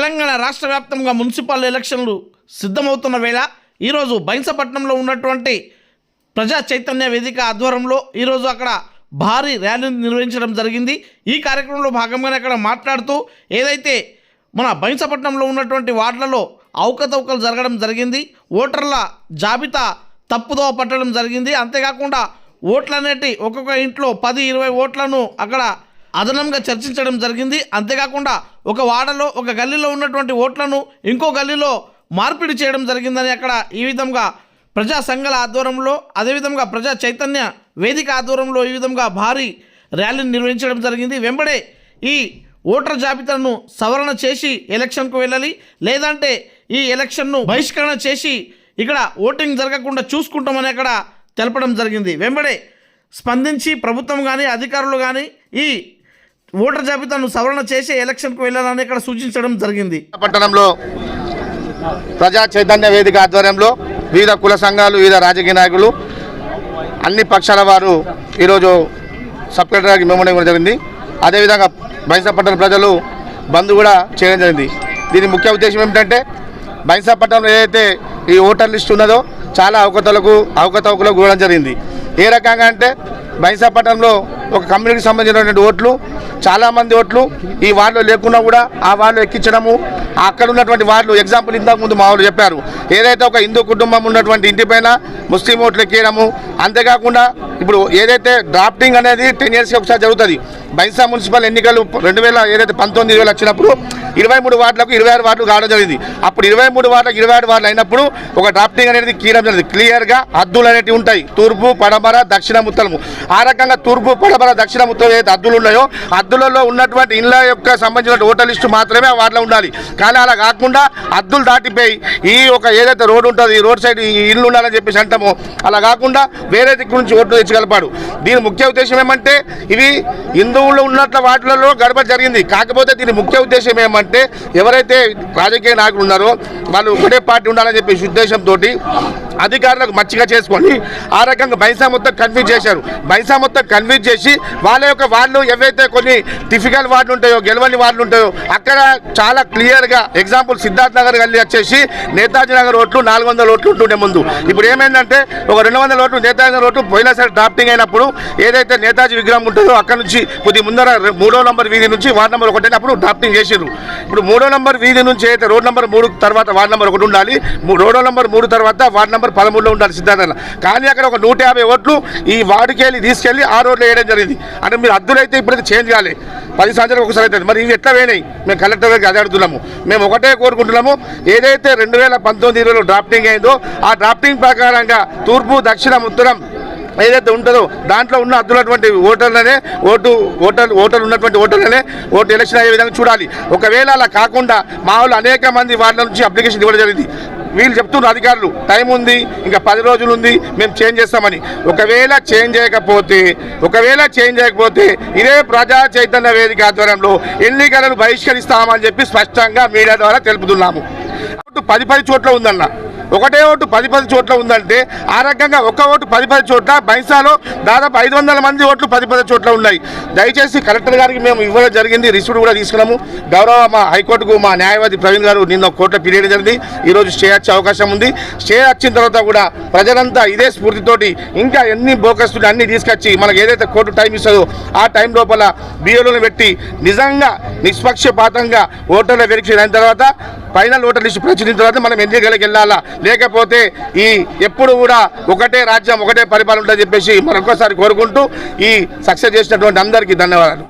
తెలంగాణ రాష్ట్ర వ్యాప్తంగా మున్సిపల్ ఎలక్షన్లు సిద్ధమవుతున్న వేళ ఈరోజు బైంసపట్నంలో ఉన్నటువంటి ప్రజా చైతన్య వేదిక ఆధ్వర్యంలో ఈరోజు అక్కడ భారీ ర్యాలీని నిర్వహించడం జరిగింది. ఈ కార్యక్రమంలో భాగంగానే అక్కడ మాట్లాడుతూ ఏదైతే మన బైంసపట్నంలో ఉన్నటువంటి వార్డులలో అవకతవకలు జరగడం జరిగింది. ఓటర్ల జాబితా తప్పుదోవ పట్టడం జరిగింది. అంతేకాకుండా ఓట్లు అనేటి ఒక్కొక్క ఇంట్లో పది ఇరవై ఓట్లను అక్కడ అదనంగా చర్చించడం జరిగింది. అంతేకాకుండా ఒక వాడలో ఒక గల్లీలో ఉన్నటువంటి ఓట్లను ఇంకో గల్లీలో మార్పిడి చేయడం జరిగిందని అక్కడ ఈ విధంగా ప్రజా సంఘాల ఆధ్వర్యంలో అదేవిధంగా ప్రజా చైతన్య వేదిక ఆధ్వర్యంలో ఈ విధంగా భారీ ర్యాలీని నిర్వహించడం జరిగింది. వెంబడే ఈ ఓటర్ జాబితాను సవరణ చేసి ఎలక్షన్కు వెళ్ళాలి. లేదంటే ఈ ఎలక్షన్ను బహిష్కరణ చేసి ఇక్కడ ఓటింగ్ జరగకుండా చూసుకుంటామని అక్కడ తెలపడం జరిగింది. వెంబడే స్పందించి ప్రభుత్వం కానీ అధికారులు కానీ ఈ ఓటర్ జాబితాను సవరణ చేసి ఎలక్షన్కు వెళ్ళాలని ఇక్కడ సూచించడం జరిగింది. పట్టణంలో ప్రజా చైతన్య వేదిక ఆధ్వర్యంలో వివిధ కుల సంఘాలు వివిధ రాజకీయ నాయకులు అన్ని పక్షాల వారు ఈరోజు సబ్ కలెక్టర్కి ఇవ్వడం జరిగింది. అదేవిధంగా బైంసాపట్నం ప్రజలు బంద్ కూడా చేయడం జరిగింది. దీని ముఖ్య ఉద్దేశం ఏమిటంటే బైంసాపట్నంలో ఏదైతే ఈ ఓటర్ లిస్ట్ ఉన్నదో చాలా అవకతలకు అవకతవకలకు కూడా జరిగింది. ఏ రకంగా అంటే బైంసాపట్నంలో ఒక కమ్యూనిటీకి సంబంధించినటువంటి ఓట్లు చాలామంది ఓట్లు ఈ వార్డులో లేకున్నా కూడా ఆ వార్డులో ఎక్కించడము అక్కడ ఉన్నటువంటి వాళ్ళు ఎగ్జాంపుల్ ఇంతకు ముందు మా వాళ్ళు చెప్పారు. ఏదైతే ఒక హిందూ కుటుంబం ఉన్నటువంటి ఇంటిపైన ముస్లిం ఓట్లు ఎక్కియడము అంతేకాకుండా ఇప్పుడు ఏదైతే డ్రాఫ్టింగ్ అనేది టెన్ ఇయర్స్కి ఒకసారి జరుగుతుంది బైసా మున్సిపల్ ఎన్నికలు రెండు వేల ఏదైతే పంతొమ్మిది వేలు వచ్చినప్పుడు ఇరవై మూడు వార్డులకు ఇరవై ఆరు వార్డులు కావడం జరిగింది. అప్పుడు ఇరవై మూడు వార్డులకు ఇరవై ఆరు వార్డులు అయినప్పుడు ఒక డ్రాఫ్టింగ్ అనేది కీయడం జరిగింది. క్లియర్గా హద్దులు అనేవి ఉంటాయి. తూర్పు పడమర దక్షిణ ముత్తలము. ఆ రకంగా తూర్పు పడమర దక్షిణ ముత్తలు ఏదైతే హద్దులు ఉన్నాయో హద్దులలో ఉన్నటువంటి ఇళ్ళ యొక్క సంబంధించిన ఓటర్ లిస్టు మాత్రమే ఆ వార్డులో ఉండాలి. కానీ అలా కాకుండా అద్దులు దాటిపోయి ఈ ఒక ఏదైతే రోడ్డు ఉంటుంది ఈ రోడ్ సైడ్ ఈ ఇల్లు ఉండాలని చెప్పేసి అంటామో అలా కాకుండా వేరే దిక్కు నుంచి ఓట్లు తెచ్చగలపాడు. దీని ముఖ్య ఉద్దేశం ఏమంటే ఇవి హిందువులు ఉన్నట్ల వాటిలలో గడప జరిగింది. కాకపోతే దీని ముఖ్య ఉద్దేశం ఏమంటే ఎవరైతే రాజకీయ నాయకులు ఉన్నారో వాళ్ళు ఒకటే పార్టీ ఉండాలని చెప్పేసి ఉద్దేశంతో అధికారులకు మచ్చిగా చేసుకొని ఆ రకంగా బైసా మొత్తం కన్ఫ్యూజ్ చేశారు. బైసా మొత్తం కన్ఫ్యూజ్ చేసి వాళ్ళ యొక్క వాళ్ళు ఏవైతే కొన్ని టిఫికల్ వార్డులు ఉంటాయో గెలవని వార్డులు ఉంటాయో అక్కడ చాలా క్లియర్గా ఎగ్జాంపుల్ సిద్ధార్థ్ నగర్ గల్లీ వచ్చేసి నేతాజీ నగర్ ఓట్లు నాలుగు వందల ఓట్లు ఉంటుండే ముందు. ఇప్పుడు ఏమైందంటే ఒక రెండు వందల ఓట్లు నేతాజీ నగర్ ఓట్లు పోయినసారి డ్రాఫ్టింగ్ అయినప్పుడు ఏదైతే నేతాజీ విగ్రహం ఉంటుందో అక్కడ నుంచి కొద్ది ముందర మూడో నంబర్ వీధి నుంచి వార్డు నెంబర్ ఒకటి అప్పుడు డ్రాఫ్టింగ్ చేసిండ్రు ఇప్పుడు మూడో నంబర్ వీధి నుంచి అయితే రోడ్ నెంబర్ మూడు తర్వాత వార్డు నెంబర్ ఒకటి ఉండాలి రోడ్ నెంబర్ నంబర్ మూడు తర్వాత వార్డు నెంబర్ పదమూడులో ఉండాలి సిద్ధార్థ కానీ అక్కడ ఒక నూట యాభై ఓట్లు ఈ వార్డుకి వెళ్ళి తీసుకెళ్ళి ఆ రోడ్లో వేయడం జరిగింది. అంటే మీరు అద్దులు అయితే ఇప్పుడైతే చేంజ్ కాలే. పది సంవత్సరాలు ఒకసారి అవుతుంది. మరి ఇవి ఎట్లా వేయినాయి మేము కలెక్టర్ గారికి అదే అడుగుతున్నాము. మేము ఒకటే కోరుకుంటున్నాము ఏదైతే రెండు వేల పంతొమ్మిది ఇరవైలో డ్రాఫ్టింగ్ అయిందో ఆ డ్రాఫ్టింగ్ ప్రకారంగా తూర్పు దక్షిణం ఉత్తరం ఏదైతే ఉంటుందో దాంట్లో ఉన్న అద్దులటువంటి ఓటర్లనే ఓటు ఓటర్ ఓటర్లు ఉన్నటువంటి ఓటర్లనే ఓటు ఎలక్షన్ అయ్యే విధంగా చూడాలి. ఒకవేళ అలా కాకుండా మా అనేక మంది వాళ్ళ నుంచి అప్లికేషన్ ఇవ్వడం జరిగింది. వీళ్ళు చెప్తున్నారు అధికారులు టైం ఉంది ఇంకా పది రోజులు ఉంది మేము చేంజ్ చేస్తామని. ఒకవేళ చేంజ్ చేయకపోతే ఒకవేళ చేంజ్ చేయకపోతే ఇదే ప్రజా చైతన్య వేదిక ఆధ్వర్యంలో ఎన్నికలను బహిష్కరిస్తామని చెప్పి స్పష్టంగా మీడియా ద్వారా తెలుపుతున్నాము. పది పది చోట్ల ఉందన్న. ఒకటే ఓటు పది పది చోట్ల ఉందంటే ఆ రకంగా ఒక ఓటు పది పది చోట్ల బైసాలో దాదాపు ఐదు వందల మంది ఓట్లు పది పది చోట్ల ఉన్నాయి. దయచేసి కలెక్టర్ గారికి మేము ఇవ్వడం జరిగింది రిసీప్ట్ కూడా తీసుకున్నాము. గౌరవ మా హైకోర్టుకు మా న్యాయవాది ప్రవీణ్ గారు నిన్న కోర్టులో పీరియడ్ జరిగింది. ఈరోజు స్టే వచ్చే అవకాశం ఉంది. స్టే వచ్చిన తర్వాత కూడా ప్రజలంతా ఇదే స్ఫూర్తితోటి ఇంకా ఎన్ని బోకస్తులు అన్ని తీసుకొచ్చి మనకు ఏదైతే కోర్టు టైం ఇస్తుందో ఆ టైం లోపల బియ్యలను పెట్టి నిజంగా నిష్పక్షపాతంగా ఓటర్ల వెరిఫికేషన్ అయిన తర్వాత ఫైనల్ ఓటర్ లిస్టు ప్రచురించిన తర్వాత మనం ఎన్నికలకు వెళ్ళాలా? లేకపోతే ఈ ఎప్పుడు కూడా ఒకటే రాజ్యం ఒకటే పరిపాలన ఉంటుందని చెప్పేసి మరొకసారి కోరుకుంటూ ఈ సక్సెస్ చేసినటువంటి అందరికీ ధన్యవాదాలు.